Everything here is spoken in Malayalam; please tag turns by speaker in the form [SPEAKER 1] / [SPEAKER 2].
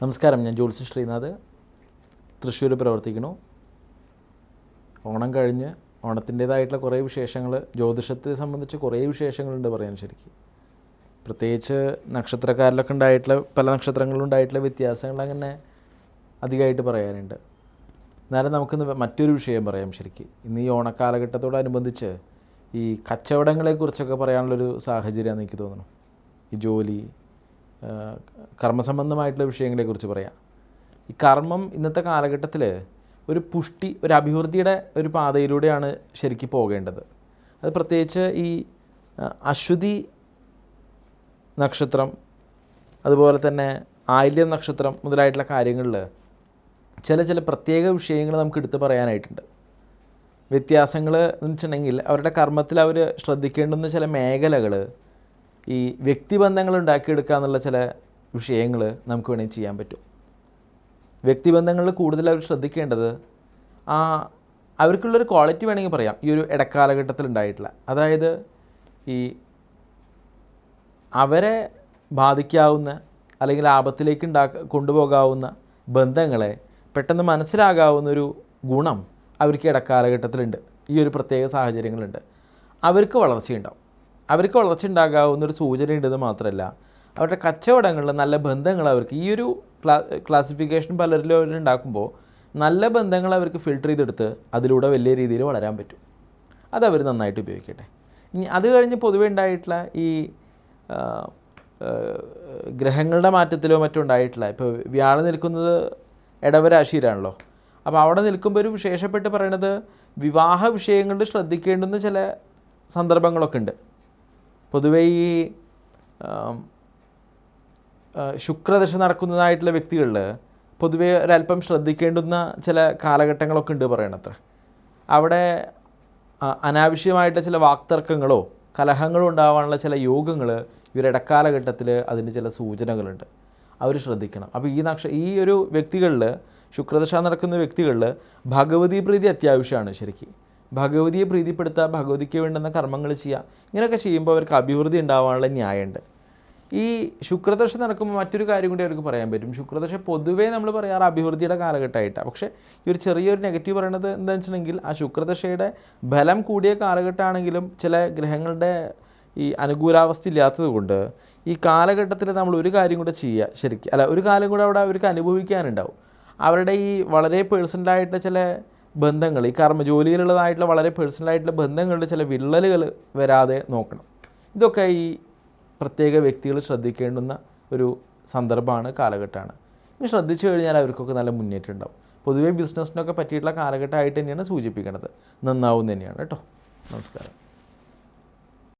[SPEAKER 1] നമസ്കാരം ഞാൻ ജോൽസി ശ്രീനാഥ്. തൃശ്ശൂർ പ്രവർത്തിക്കുന്നു. ഓണം കഴിഞ്ഞ് ഓണത്തിന്റേതായിട്ടുള്ള കുറേ വിശേഷങ്ങൾ ജ്യോതിഷത്തെ സംബന്ധിച്ച് കുറേ വിശേഷങ്ങളുണ്ട് പറയാൻ ശരിക്കും. പ്രത്യേകിച്ച് നക്ഷത്രക്കാരിലൊക്കെ ഉണ്ടായിട്ടുള്ള പല നക്ഷത്രങ്ങളിലും ഉണ്ടായിട്ടുള്ള വ്യത്യാസങ്ങൾ അങ്ങനെ അധികമായിട്ട് പറയാനുണ്ട്. എന്നാലും നമുക്കിന്ന് മറ്റൊരു വിഷയം പറയാം ശരിക്കും. ഇന്ന് ഈ ഓണക്കാലഘട്ടത്തോടനുബന്ധിച്ച് ഈ കച്ചവടങ്ങളെക്കുറിച്ചൊക്കെ പറയാനുള്ളൊരു സാഹചര്യമാണ് എനിക്ക് തോന്നുന്നു. ഈ ജോലി കർമ്മസംബന്ധമായിട്ടുള്ള വിഷയങ്ങളെക്കുറിച്ച് പറയാം. ഈ കർമ്മം ഇന്നത്തെ കാലഘട്ടത്തിൽ ഒരു പുഷ്ടി ഒരു അഭിവൃദ്ധിയുടെ ഒരു പാതയിലൂടെയാണ് ശരിക്കും പോകേണ്ടത്. അത് പ്രത്യേകിച്ച് ഈ അശ്വതി നക്ഷത്രം അതുപോലെ തന്നെ ആയില്യം നക്ഷത്രം മുതലായിട്ടുള്ള കാര്യങ്ങളിൽ ചില ചില പ്രത്യേക വിഷയങ്ങൾ നമുക്ക് എടുത്തു പറയാനായിട്ടുണ്ട്. വ്യത്യാസങ്ങൾ എന്ന് വെച്ചിട്ടുണ്ടെങ്കിൽ അവരുടെ കർമ്മത്തിൽ അവർ ശ്രദ്ധിക്കേണ്ടുന്ന ചില മേഖലകൾ ഈ വ്യക്തിബന്ധങ്ങൾ ഉണ്ടാക്കിയെടുക്കുക എന്നുള്ള ചില വിഷയങ്ങൾ നമുക്ക് വേണമെങ്കിൽ ചെയ്യാൻ പറ്റും. വ്യക്തിബന്ധങ്ങളിൽ കൂടുതൽ അവർ ശ്രദ്ധിക്കേണ്ടത് ആ അവർക്കുള്ളൊരു ക്വാളിറ്റി വേണമെങ്കിൽ പറയാം. ഈ ഒരു ഇടക്കാലഘട്ടത്തിൽ ഉണ്ടായിട്ടുള്ള. അതായത് ഈ അവരെ ബാധിക്കാവുന്ന അല്ലെങ്കിൽ ആപത്തിലേക്ക് ഉണ്ടാക്ക കൊണ്ടുപോകാവുന്ന ബന്ധങ്ങളെ പെട്ടെന്ന് മനസ്സിലാകാവുന്ന ഒരു ഗുണം അവർക്ക് ഇടക്കാലഘട്ടത്തിലുണ്ട്. ഈ ഒരു പ്രത്യേക സാഹചര്യങ്ങളുണ്ട്. അവർക്ക് വളർച്ചയുണ്ടാവും. അവർക്ക് വളർച്ച ഉണ്ടാകാവുന്ന ഒരു സൂചന ഉണ്ടെന്ന് മാത്രമല്ല അവരുടെ കച്ചവടങ്ങളിൽ നല്ല ബന്ധങ്ങൾ അവർക്ക് ഈ ഒരു ക്ലാ ക്ലാസിഫിക്കേഷൻ പലരിലും അവർ ഉണ്ടാക്കുമ്പോൾ നല്ല ബന്ധങ്ങൾ അവർക്ക് ഫിൽട്ടർ ചെയ്തെടുത്ത് അതിലൂടെ വലിയ രീതിയിൽ വളരാൻ പറ്റും. അതവർ നന്നായിട്ട് ഉപയോഗിക്കട്ടെ. ഇനി അത് കഴിഞ്ഞ് പൊതുവെ ഉണ്ടായിട്ടുള്ള ഈ ഗ്രഹങ്ങളുടെ മാറ്റത്തിലോ മറ്റോ ഉണ്ടായിട്ടില്ല ഇപ്പോൾ വ്യാഴം നിൽക്കുന്നത് ഇടവരാശിയിലാണല്ലോ. അപ്പോൾ അവിടെ നിൽക്കുമ്പോൾ ഒരു വിശേഷപ്പെട്ട് പറയണത് വിവാഹ വിഷയങ്ങളിൽ ശ്രദ്ധിക്കേണ്ടുന്ന ചില സന്ദർഭങ്ങളൊക്കെ ഉണ്ട്. പൊതുവേ ഈ ശുക്രദശ നടക്കുന്നതായിട്ടുള്ള വ്യക്തികളിൽ പൊതുവേ ഒരല്പം ശ്രദ്ധിക്കേണ്ടുന്ന ചില കാലഘട്ടങ്ങളൊക്കെ ഉണ്ട് പറയണത്ര. അവിടെ അനാവശ്യമായിട്ട് ചില വാക്തർക്കങ്ങളോ കലഹങ്ങളോ ഉണ്ടാവാനുള്ള ചില യോഗങ്ങൾ ഇവരുടെ ഇടക്കാലഘട്ടത്തിൽ അതിന് ചില സൂചനകളുണ്ട്. അവർ ശ്രദ്ധിക്കണം. അപ്പോൾ ഈ നക്ഷ ഈ ഒരു വ്യക്തികളിൽ ശുക്രദശ നടക്കുന്ന വ്യക്തികളിൽ ഭഗവതി പ്രീതി അത്യാവശ്യമാണ് ശരിക്കും. ഭഗവതിയെ പ്രീതിപ്പെടുത്തുക ഭഗവതിക്ക് വേണ്ടുന്ന കർമ്മങ്ങൾ ചെയ്യുക ഇങ്ങനെയൊക്കെ ചെയ്യുമ്പോൾ അവർക്ക് അഭിവൃദ്ധി ഉണ്ടാവാനുള്ള ന്യായമുണ്ട്. ഈ ശുക്രദശ നടക്കുമ്പോൾ മറ്റൊരു കാര്യം കൂടി അവർക്ക് പറയാൻ പറ്റും. ശുക്രദശ പൊതുവേ നമ്മൾ പറയാറ് അഭിവൃദ്ധിയുടെ കാലഘട്ടമായിട്ടാണ്. പക്ഷേ ഈ ഒരു ചെറിയൊരു നെഗറ്റീവ് പറയണത് എന്താണെന്ന് വെച്ചിട്ടുണ്ടെങ്കിൽ ആ ശുക്രദശയുടെ ബലം കൂടിയ കാലഘട്ടമാണെങ്കിലും ചില ഗ്രഹങ്ങളുടെ ഈ അനുകൂലാവസ്ഥ ഇല്ലാത്തത് കൊണ്ട് ഈ കാലഘട്ടത്തിൽ നമ്മൾ ഒരു കാര്യം കൂടെ ചെയ്യുക ശരിക്കും. അല്ല ഒരു കാലം കൂടെ അവിടെ അവർക്ക് അനുഭവിക്കാനുണ്ടാവും. അവരുടെ ഈ വളരെ പേഴ്സണലായിട്ട് ചില ബന്ധങ്ങൾ ഈ കർമ്മ ജോലിയിലുള്ളതായിട്ടുള്ള വളരെ പേഴ്സണലായിട്ടുള്ള ബന്ധങ്ങളുടെ ചില വിള്ളലുകൾ വരാതെ നോക്കണം. ഇതൊക്കെ ഈ പ്രത്യേക വ്യക്തികൾ ശ്രദ്ധിക്കേണ്ടുന്ന ഒരു സന്ദർഭമാണ് കാലഘട്ടമാണ്. ഇനി ശ്രദ്ധിച്ചു കഴിഞ്ഞാൽ അവർക്കൊക്കെ നല്ല മുന്നേറ്റം ഉണ്ടാവും. പൊതുവേ ബിസിനസ്സിനൊക്കെ പറ്റിയിട്ടുള്ള കാലഘട്ടമായിട്ട് തന്നെയാണ് സൂചിപ്പിക്കുന്നത് നന്നാവും തന്നെയാണ്. കേട്ടോ. നമസ്കാരം.